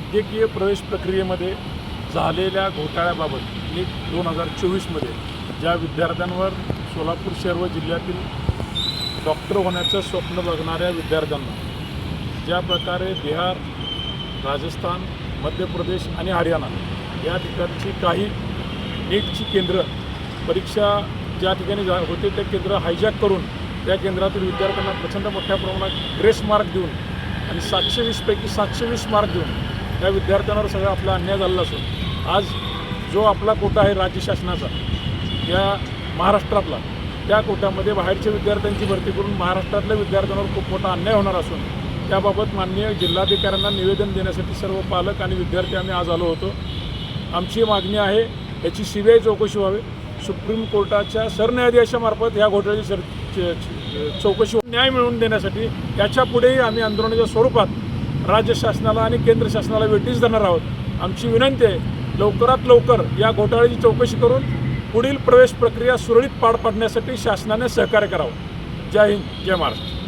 वैद्यकीय प्रवेश प्रक्रियेमध्ये झालेल्या घोटाळ्याबाबत एक दोन हजार चोवीसमध्ये ज्या विद्यार्थ्यांवर सोलापूर शहर व जिल्ह्यातील डॉक्टर होण्याचं स्वप्न बघणाऱ्या विद्यार्थ्यांना ज्या प्रकारे बिहार राजस्थान मध्य प्रदेश आणि हरियाणा या ठिकाणची काही नीटची केंद्र परीक्षा ज्या ठिकाणी जा होते ते केंद्र हायजॅक करून त्या केंद्रातील विद्यार्थ्यांना प्रचंड मोठ्या प्रमाणात ग्रेस मार्क देऊन आणि सातशे वीसपैकी सातशे वीस मार्क देऊन या विद्यार्थ्यांवर सगळा आपला अन्याय झालेला असून आज जो आपला कोटा आहे राज्य शासनाचा या महाराष्ट्रातला त्या कोट्यामध्ये बाहेरच्या विद्यार्थ्यांची भरती करून महाराष्ट्रातल्या विद्यार्थ्यांवर खूप मोठा अन्याय होणार असून त्याबाबत माननीय जिल्हाधिकाऱ्यांना निवेदन देण्यासाठी सर्व पालक आणि विद्यार्थी आम्ही आज आलो होतो. आमची मागणी आहे याची सी बी आय चौकशी व्हावी. सुप्रीम कोर्टाच्या सरन्यायाधीशामार्फत ह्या घोटाळ्याची सर च- चौकशी न्याय मिळवून देण्यासाठी याच्या पुढेही आम्ही आंदोलनाच्या स्वरूपात राज्य शासनाला आणि केंद्र शासनाला वेटीस धरणार आहोत. आमची विनंती आहे लवकरात लवकर या घोटाळ्याची चौकशी करून पुढील प्रवेश प्रक्रिया सुरळीत पार पाडण्यासाठी शासनाने सहकार्य करावं. जय हिंद जय महाराष्ट्र.